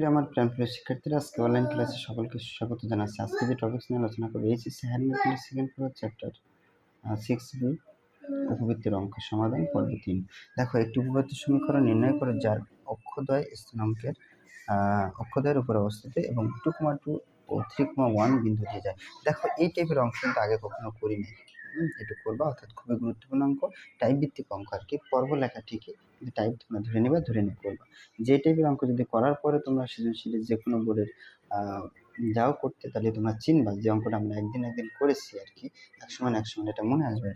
প্রিয় আমার প্রাণ প্রিয় শিক্ষার্থীরা আজকে অনলাইন ক্লাসে সকলকে স্বাগত জানাচ্ছি। আজকে যে টপিক্স নিয়ে আলোচনা করব HSC higher mathematics second paper chapter six B উপবৃত্তির অঙ্ক সমাধান পর্ব তিন। দেখো একটি উপবৃত্ত সমীকরণ নির্ণয় করে যার অক্ষদ্বয় স্থানাঙ্কের আহ, অক্ষদ্বয়ের উপর অবস্থিত এবং টু কমা টু ও থ্রি কমা ওয়ান বিন্দু দিয়ে যায়। দেখো এই টাইপের অঙ্ক কিন্তু আগে কখনো করি একটু করবা, অর্থাৎ খুবই গুরুত্বপূর্ণ অঙ্ক। টাইপ ভিত্তিক অঙ্ক আর কি পর্ব লেখা ঠিকই টাইপ তোমরা ধরে নেবে, ধরে নিয়ে করবা। যে টাইপের অঙ্ক যদি করার পরে তোমরা সৃজনশীলের যে কোনো বোর্ডের যাও করতে, তাহলে তোমরা চিনবা যে অঙ্কটা আমরা একদিন একদিন করেছি আর কি এক সময় এক এটা মনে আসবে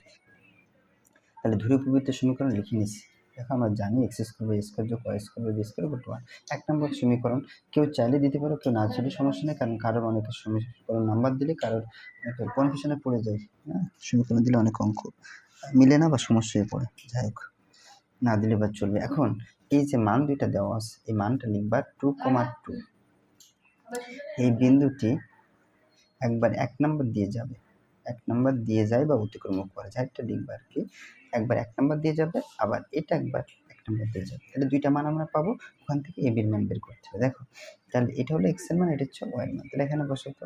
তাহলে ধরে উপবৃত্তের সমীকরণ লিখে নিচ্ছি দেখো আমরা জানি এক্স স্কোয়ার বাই স্কোয়ার যোগ ওয়াই স্কোয়ার বাই স্কোয়ার উপর ওয়ান এক নম্বর সমীকরণ, কেউ চাইলে দিতে পারো, কেউ না চাইলে সমস্যা নেই, কারণ কারোর অনেকের সমীকরণ নাম্বার দিলে কারোর কনফিউশনে পড়ে যায় হ্যাঁ? সমীকরণ দিলে অনেক অঙ্ক মিলে না বা সমস্যা হয়ে পড়ে, যাই হোক, না দিলে বা চলবে। এখন এই যে মান দুইটা দেওয়া আছে, এই মানটা লিখবা টু কমা টু এই বিন্দুটি একবার এক নম্বর দিয়ে যাবে। এক নম্বর দিয়ে যায় বা অতিক্রম করে যায়, এটা লিখবা কি। একবার এক নম্বর দিয়ে যাবে, আবার এটা একবার এক নম্বর দিয়ে যাবে। তাহলে দুইটা মান আমরা পাবো, ওখান থেকে এ বির মান বের করতে হবে। দেখো, তাহলে এটা হলো এক্সের মান, এটা হচ্ছে ওয়াই মান। তাহলে এখানে বসো তো।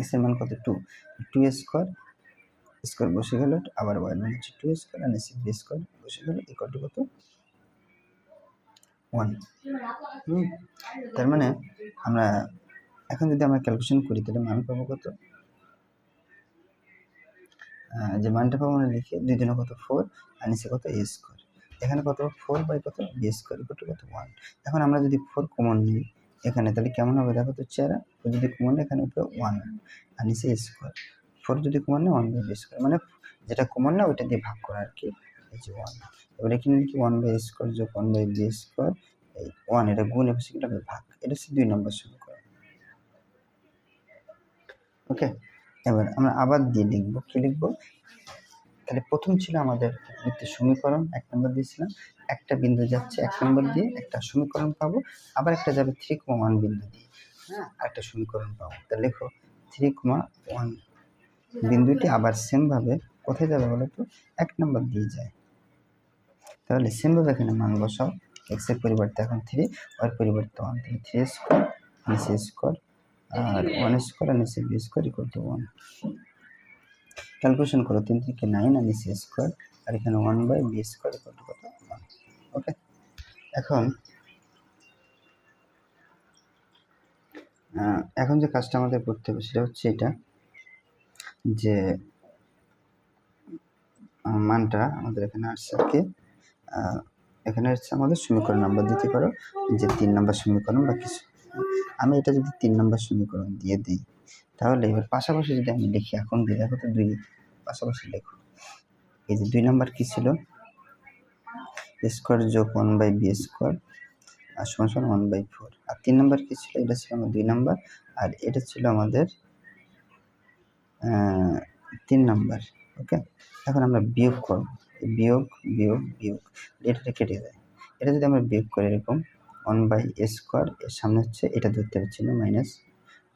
এক্সের মান কত? টু টু স্কোয়ার স্কোয়ার বসে গেল, আবার ওয়াই মান হচ্ছে টু স্কোয়ার আর এসি বি স্কোয়ার বসে গেল ইকুয়াল টু কত? ওয়ান তার মানে আমরা, এখন যদি আমরা ক্যালকুলেশন করি, তাহলে মান পাবো কত? যে মানটা পাবো আমরা লিখি দুই দিনে কত? ফোর আর নিচে কত? এ স্কোয়ার এখানে কত? ফোর বাই কত? বি স্কোয়ার টু কত? ওয়ান এখন আমরা যদি ফোর কমন নিই, এখানে তাহলে কেমন হবে? দেখো তো চেহারা। ফোর যদি কমন এখানে উপরে ওয়ান আর নিচে স্কোয়ার ফোর যদি কমন নেয় ওয়ান বাই বি স্কোয়ার মানে যেটা কমন না, ওইটা দিয়ে ভাগ করা আর কি। এই যে ওয়ান এবার এখানে লিখি ওয়ান বাই স্কোয়ার যোগ ওয়ান বাই বি স্কোয়ার এই ওয়ান এটা গুণ এবার সেটা ভাগ। এটা হচ্ছে দুই নম্বর সমীকরণ। ওকে এবার আমরা আবার দিয়ে লিখব। কি লিখব? তাহলে প্রথম ছিল আমাদের বৃত্তের সমীকরণ, এক নম্বর দিয়েছিলাম। একটা বিন্দু যাচ্ছে এক নম্বর দিয়ে একটা সমীকরণ পাবো। আবার একটা যাবে থ্রি কমা ওয়ান বিন্দু দিয়ে। হ্যাঁ একটা সমীকরণ পাবো। তা লেখো থ্রি কমা ওয়ান বিন্দুটি আবার সেমভাবে কোথায় যাবে বলো তো এক নম্বর দিয়ে যায়। তাহলে সেমভাবে এখানে মান বসাও। এক্সের পরিবর্তে এখন থ্রি ওয়ার পরিবর্তে ওয়ান তাহলে থ্রি স্কোয়ার নিচে স্কোয়ার আর ওয়ান স্কোয়ার আর নিচে b square equal to one calculation করো, তিন থেকে নাইন আর নিচে স্কোয়ার আর এখানে one by b square equal to কত ওয়ান ওকে এখন এখন যে কাজটা আমাদের করতে হবে সেটা হচ্ছে এটা, যে মানটা আমাদের এখানে আসছে কি এখানে হচ্ছে আমাদের সমীকরণ নাম্বার দিতে পারো, যে তিন নাম্বার সমীকরণ বা কিছু। আমি এটা যদি তিন নাম্বার সমীকরণ দিয়ে দিই, তাহলে এবার পাশাপাশি যদি আমি লিখি, এখন দিয়ে দেখো তো দুই, পাশাপাশি লেখো। এই যে দুই নম্বর কী ছিল? স্কোয়ার যোগ ওয়ান বাই বি স্কোয়ার আর সমান সমান ওয়ান বাই ফোর আর তিন নম্বর কী ছিল? এটা ছিল আমার দুই নম্বর, আর এটা ছিল আমাদের তিন নম্বর ওকে এখন আমরা বিয়োগ করব। বিয়োগ বিয়োগ বিয়োগ, এটা কেটে যায়। এটা যদি আমরা বিয়োগ করি এরকম ওয়ান বাই স্কোয়ার, এর সামনে হচ্ছে এটা ধরতে পারছি না, মাইনাস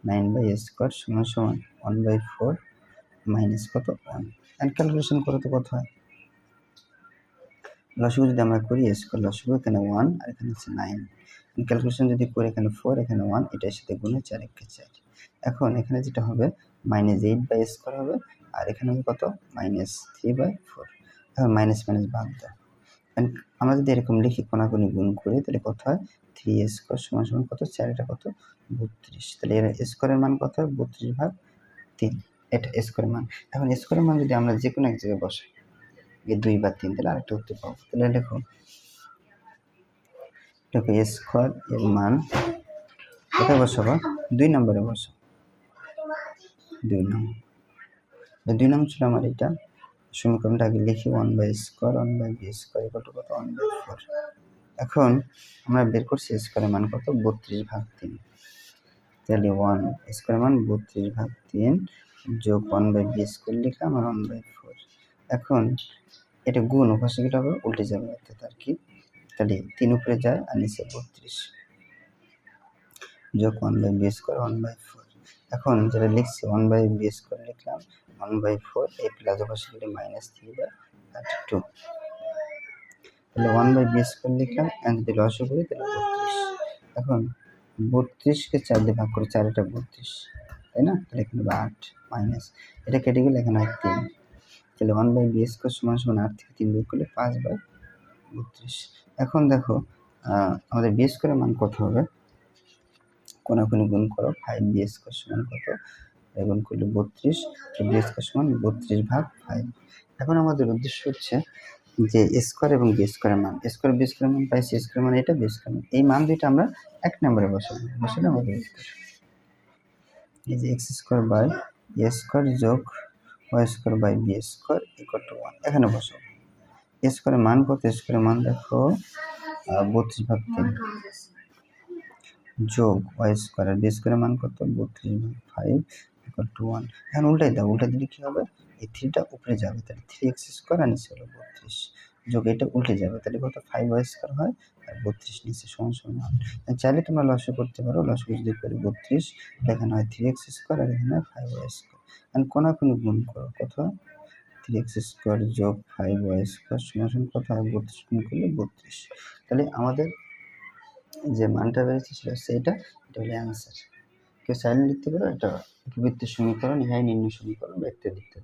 নাইন বাই স্কোয়ার সমান সমান ওয়ান বাই ফোর মাইনাস কত? ওয়ান। অ্যান্ড ক্যালকুলেশন করো তো কত হয় লসগু যদি আমরা করি স্কোয়ার লসগু এখানে ওয়ান আর এখানে হচ্ছে নাইন। ক্যালকুলেশন যদি করি, এখানে ফোর, এখানে ওয়ান, এটার সাথে গুণে চার, একে চার। এখন এখানে যেটা হবে, মাইনাস এইট বাই স্কোয়ার হবে, আর এখানে হবে কত? Minus three by four. এখন মাইনাস মাইনাস বাদ And আমরা যদি এরকম লিখি কোনাকুনি গুণ করি, তাহলে কত হয়? থ্রি স্কোয়ার সমান সমান কত? চার, এটা কত? বত্রিশ। তাহলে এর স্কোয়ারের মান কত হয়? বত্রিশ ভাগ তিন। এটা স্কোয়ারের মান। এখন স্কোয়ারের মান যদি আমরা যে কোনো এক জায়গায় বসাই, এই দুই বা তিন, তাহলে আরেকটা উত্তর পাবো। তাহলে দেখো দেখো স্কোয়ার এর মান কোথায় বসাবো? দুই নম্বরে বসো দুই নম্বর দুই নম্বর ছিল আমার এটা সমীকরণটা আগে লিখি one by square one by b square কত কত? ওয়ান বাই ফোর এখন আমরা বের করছি স্কোয়ারের মান কত? বত্রিশ ভাগ তিন। তাহলে ওয়ান স্কোয়ারের মান বত্রিশ ভাগ তিন যোগ ওয়ান বাই বি স্কোয়ার লিখলাম আর ওয়ান বাই ফোর এখন এটা গুণ উপাসে কিটা হবে? উল্টে যাবে অর্থাৎ আর কি। তাহলে তিন উপরে যায় আর নিচে বত্রিশ। যোগ one by b square one by four এখন যেটা লিখছি ওয়ান বাই বি স্কোয়ার লিখলাম ওয়ান বাই ফোর এই প্লাস গেলে minus three by thirty two তাহলে ওয়ান বাই বি স্কোয়ার লিখলাম অ্যান্ড যদি লসও করি, তাহলে বত্রিশ। এখন বত্রিশকে চার দিয়ে ভাগ করে চার, এটা বত্রিশ, তাই না? তাহলে এখানে বা আট মাইনাস এটা কেটে গেলে এখানে হয় তিন। তাহলে ওয়ান বাই বি স্কোয়ার সমান সমান আট থেকে তিন বিয়োগ করলে পাঁচ বাই বত্রিশ। এখন দেখো আমাদের বি স্কোয়ারের মান কত হবে? কোনাকুনি গুণ করো ফাইভ বি স্কোয়ার সমান কত? গুণ করলে বত্রিশ বি স্কোয়ার সমান বত্রিশ ভাগ ফাইভ এখন আমাদের উদ্দেশ্য হচ্ছে যে স্কোয়ার এবং বি স্কোয়ারের মান। স্কোয়ার বি স্কোয়ারের মান পাইছি স্কোয়ার মান এটা বি স্কোয়ার মান। এই মান দুইটা আমরা এক নম্বরে বসাবো। বসালে আমাদের এই যে x square by a square যোগ y square by b square equal to one এখানে বসাবো। এ স্কোয়ারের মান কত? স্কোয়ারের মান দেখো বত্রিশ ভাগ তিন। যোগ ওয়াই স্কোয়ার আর বি স্কোয়ারের মান কত? বত্রিশ ভাগ ফাইভ ইকুয়াল টু ওয়ান এখন উল্টাই দাও উল্টা দিলে কী হবে? এই থ্রিটা উপরে যাবে, তাহলে থ্রি এক্স স্কোয়ার আর নিচে হলো বত্রিশ। যোগ এটা উল্টে যাবে, তাহলে কত? ফাইভ ওয়াই স্কোয়ার হয়, আর বত্রিশ নিচে সমান সমান ওয়ান চাইলে তোমরা লসও করতে পারো লসও যদি করি বত্রিশ এখানে হয় থ্রি এক্স স্কোয়ার আর এখানে ফাইভ ওয়াই স্কোয়ার এখন কোনাকুনি গুণ করো, কত? থ্রি এক্স স্কোয়ার যোগ ফাইভ ওয়াই স্কোয়ার সমান সমান কত? হয় বত্রিশ, গুণ করলে বত্রিশ। তাহলে আমাদের যে মানটা বেরিয়েছিল সেইটা এটা হলো অ্যান্সার কেউ চাইলে লিখতে পারো, এটা উপবৃত্তের সমীকরণ, ইহাই নিম্ন সমীকরণ ব্যক্তি লিখতে